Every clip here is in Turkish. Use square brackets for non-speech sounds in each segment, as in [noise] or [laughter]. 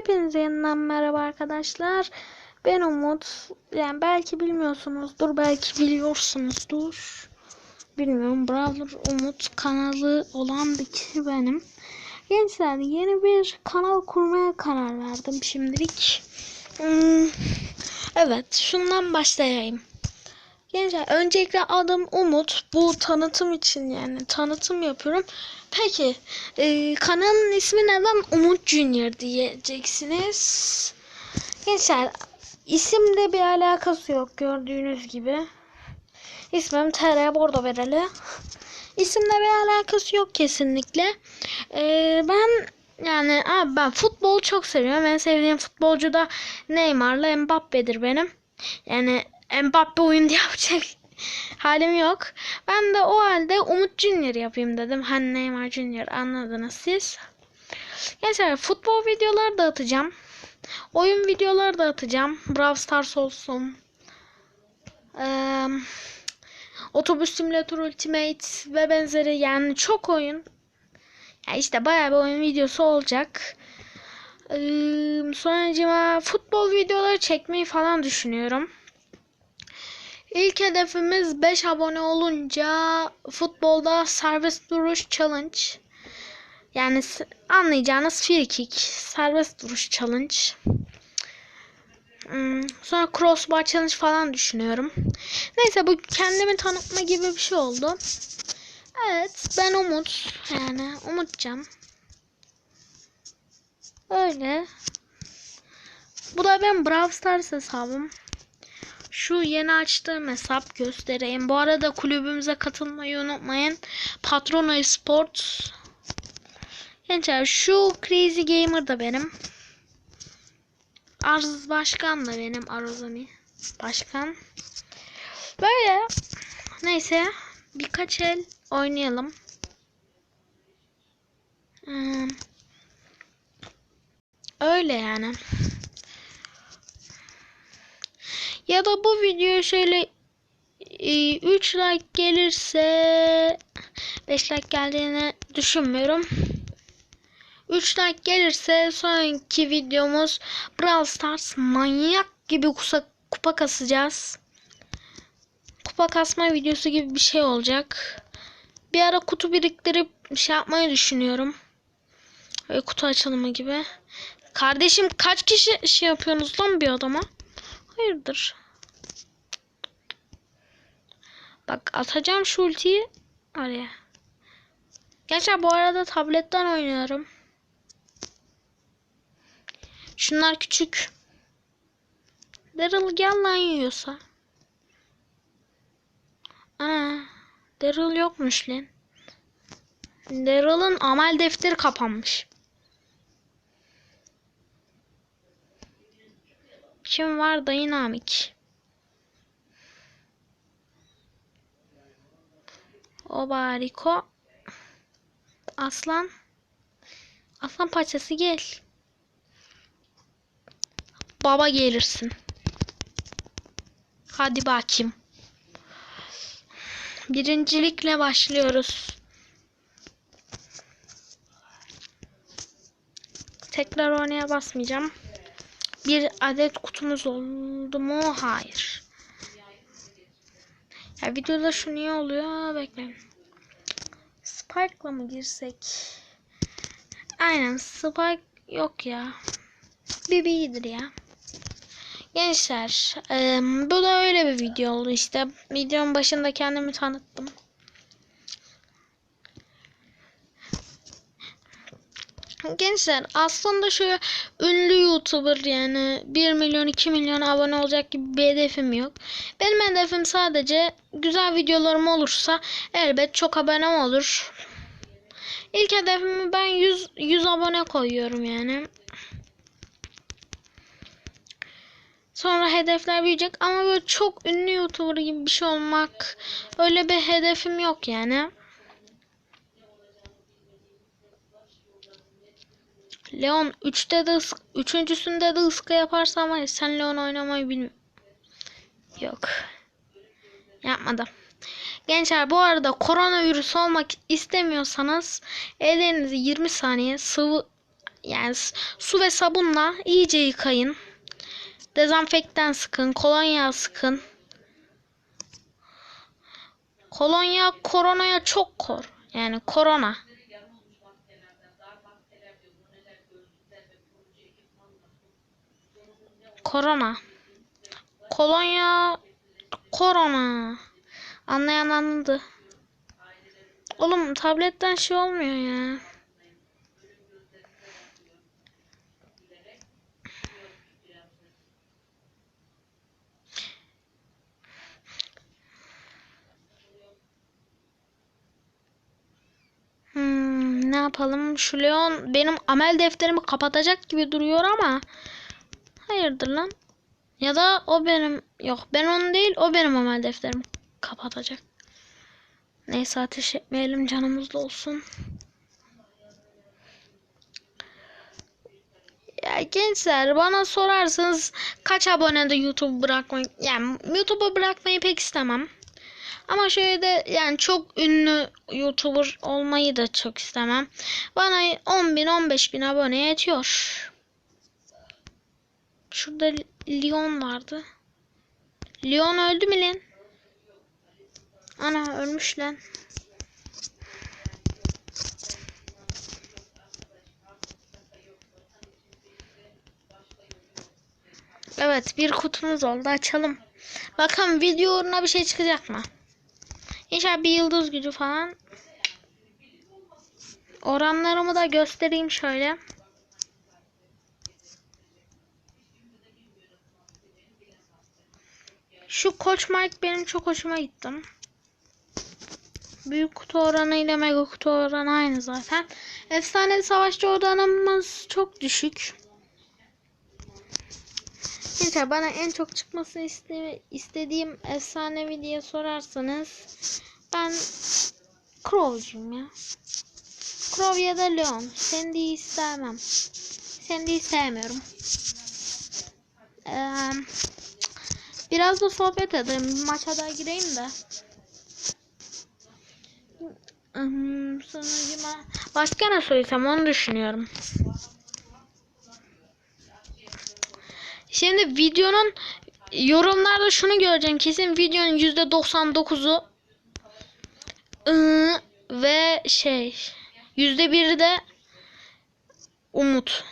Hepinize yeniden merhaba arkadaşlar. Ben Umut. Yani belki bilmiyorsunuzdur, belki biliyorsunuzdur. Bilmiyorum. Brawler Umut kanalı olan bir kişi benim. Gençler yeni bir kanal kurmaya karar verdim şimdilik. Hmm, evet, şundan başlayayım. Gençler öncelikle adım Umut. Bu tanıtım için yani tanıtım yapıyorum. Peki e, kanalın ismi neden Umut Junior diyeceksiniz. Gençler isimde bir alakası yok gördüğünüz gibi. İsmim TR Bordo Vereli. İsimle bir alakası yok kesinlikle. E, ben yani abi ben futbol çok seviyorum. En sevdiğim futbolcu da Neymar'la Mbappe'dir benim. Yani Mbappe oyunda [laughs] yapacak halim yok. Ben de o halde Umut Junior yapayım dedim. Hani Neymar Junior anladınız siz. Gençler futbol videoları da atacağım. Oyun videoları da atacağım. Brawl Stars olsun. Ee, Otobüs Simulator Ultimate ve benzeri yani çok oyun. Yani işte bayağı bir oyun videosu olacak. Ee, sonracıma futbol videoları çekmeyi falan düşünüyorum. İlk hedefimiz 5 abone olunca futbolda serbest duruş challenge. Yani anlayacağınız free kick, serbest duruş challenge. Hmm, sonra crossbar challenge falan düşünüyorum. Neyse bu kendimi tanıtma gibi bir şey oldu. Evet ben Umut. Yani Umutcan. Öyle. Bu da ben Brawl Stars hesabım. Şu yeni açtığım hesap göstereyim. Bu arada kulübümüze katılmayı unutmayın. Patrono Sports. Gençler şu Crazy Gamer da benim. Arz Başkan da benim. Arzami Başkan. Böyle. Neyse. Birkaç el oynayalım. Hmm. Öyle yani. Ya da bu video şöyle 3 like gelirse 5 like geldiğini düşünmüyorum. 3 like gelirse sonraki videomuz Brawl Stars manyak gibi kusa, kupa kasacağız. Kupa kasma videosu gibi bir şey olacak. Bir ara kutu biriktirip şey yapmayı düşünüyorum. Böyle kutu açılımı gibi. Kardeşim kaç kişi şey yapıyorsunuz lan bir adama? Hayırdır? Bak atacağım şu ultiyi araya. Gerçi bu arada tabletten oynuyorum. Şunlar küçük. Daryl gel lan yiyorsa. Aa, Daryl yokmuş lan. Daryl'ın amel defteri kapanmış. Kim var Dynamic? O bariko. Aslan. Aslan parçası gel. Baba gelirsin. Hadi bakayım. Birincilikle başlıyoruz. Tekrar oynaya basmayacağım. Bir adet kutumuz oldu mu? Hayır. Ya videoda şu niye oluyor? Bekleyin. Spike'la mı girsek? Aynen Spike yok ya. Bibi iyidir ya. Gençler e, bu da öyle bir video oldu işte. Videonun başında kendimi tanıttım. Gençler aslında şu ünlü YouTuber yani 1 milyon 2 milyon abone olacak gibi bir hedefim yok. Benim hedefim sadece güzel videolarım olursa elbet çok abonem olur. İlk hedefimi ben 100 100 abone koyuyorum yani. Sonra hedefler büyüyecek ama böyle çok ünlü YouTuber gibi bir şey olmak öyle bir hedefim yok yani. Leon 3'te de ısk, üçüncüsünde de ıska yaparsam var sen Leon oynamayı bilmiyor. Yok. Yapmadım. Gençler bu arada koronavirüs olmak istemiyorsanız ellerinizi 20 saniye sıvı yani su ve sabunla iyice yıkayın. Dezenfektan sıkın, kolonya sıkın. Kolonya koronaya çok kor. Yani korona. Korona. Kolonya korona. Anlayan anladı. Oğlum tabletten şey olmuyor ya. Hmm, ne yapalım? Şu Leon benim amel defterimi kapatacak gibi duruyor ama hayırdır lan? Ya da o benim yok ben onu değil o benim amel defterimi kapatacak. Neyse ateş etmeyelim canımızda olsun. Ya gençler bana sorarsanız kaç abonede YouTube bırakmayı yani YouTube'u bırakmayı pek istemem. Ama şöyle de yani çok ünlü YouTuber olmayı da çok istemem. Bana 10 bin 15 bin abone yetiyor. Şurada Leon vardı. Leon öldü mü lan? Ana ölmüş lan. Evet bir kutumuz oldu açalım. Bakalım video uğruna bir şey çıkacak mı? İnşallah bir yıldız gücü falan. Oranlarımı da göstereyim şöyle. Şu Koç Mike benim çok hoşuma gitti. Büyük kutu oranı ile mega kutu oranı aynı zaten. Efsane savaşçı oranımız çok düşük. Neyse bana en çok çıkmasını iste istediğim efsanevi diye sorarsanız ben Crow'cuyum ya. Crow ya da Leon. Sandy'yi istemem. Sandy'yi sevmiyorum. Ee, biraz da sohbet edelim. Maça da gireyim de. Sonucuma başka ne söylesem onu düşünüyorum. Şimdi videonun yorumlarda şunu göreceğim. Kesin videonun %99'u ıı, ve şey %1'i de umut.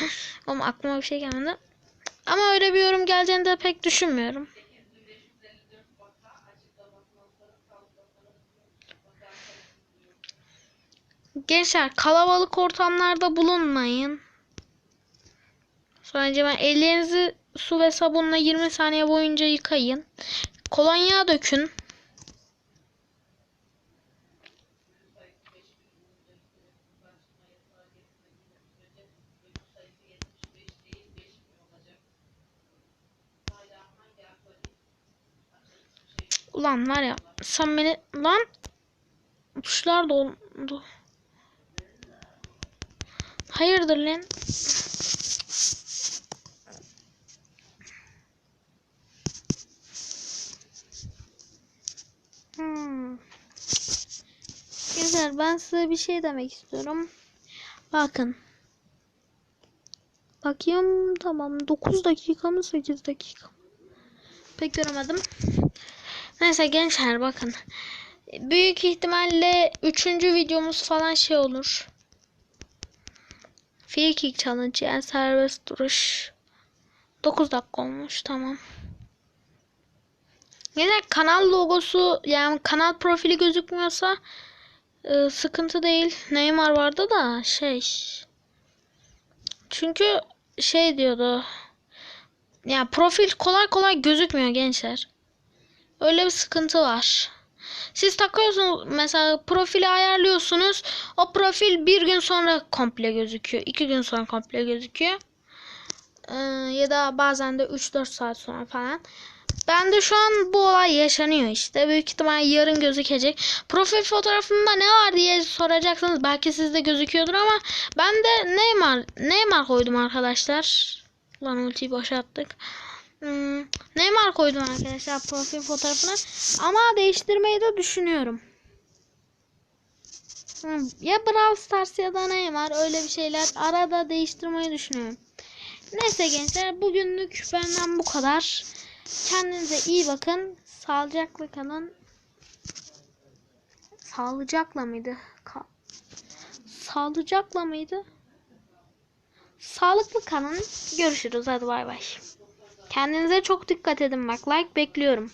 [laughs] Ama aklıma bir şey gelmedi. Ama öyle bir yorum geleceğini de pek düşünmüyorum. Gençler kalabalık ortamlarda bulunmayın. Sonra hemen ellerinizi su ve sabunla 20 saniye boyunca yıkayın. Kolonya dökün. Ulan var ya sen beni lan tuşlar doldu. Hayırdır lan? Hmm. Güzel ben size bir şey demek istiyorum. Bakın. Bakayım tamam 9 dakika mı 8 dakika mı? Pek göremedim. Neyse gençler bakın. Büyük ihtimalle 3. videomuz falan şey olur. Free kick challenge yani serbest duruş. 9 dakika olmuş tamam. Yine kanal logosu yani kanal profili gözükmüyorsa e, sıkıntı değil. Neymar vardı da şey. Çünkü şey diyordu. Ya profil kolay kolay gözükmüyor gençler. Öyle bir sıkıntı var. Siz takıyorsunuz mesela profili ayarlıyorsunuz. O profil bir gün sonra komple gözüküyor. iki gün sonra komple gözüküyor. Ee, ya da bazen de 3-4 saat sonra falan. Ben de şu an bu olay yaşanıyor işte. Büyük ihtimal yarın gözükecek. Profil fotoğrafında ne var diye soracaksınız. Belki sizde gözüküyordur ama ben de Neymar Neymar koydum arkadaşlar. Lan ultiyi boşalttık. Hmm, Neymar koydum arkadaşlar profil fotoğrafına. Ama değiştirmeyi de düşünüyorum. Hı, Ya Brawl Stars ya da Neymar öyle bir şeyler arada değiştirmeyi düşünüyorum. Neyse gençler bugünlük benden bu kadar. Kendinize iyi bakın. Sağlıcakla kalın. Sağlıcakla mıydı? Ka- Sağlıcakla mıydı? Sağlıklı kalın. Görüşürüz. Hadi bay bay. Kendinize çok dikkat edin bak. Like bekliyorum.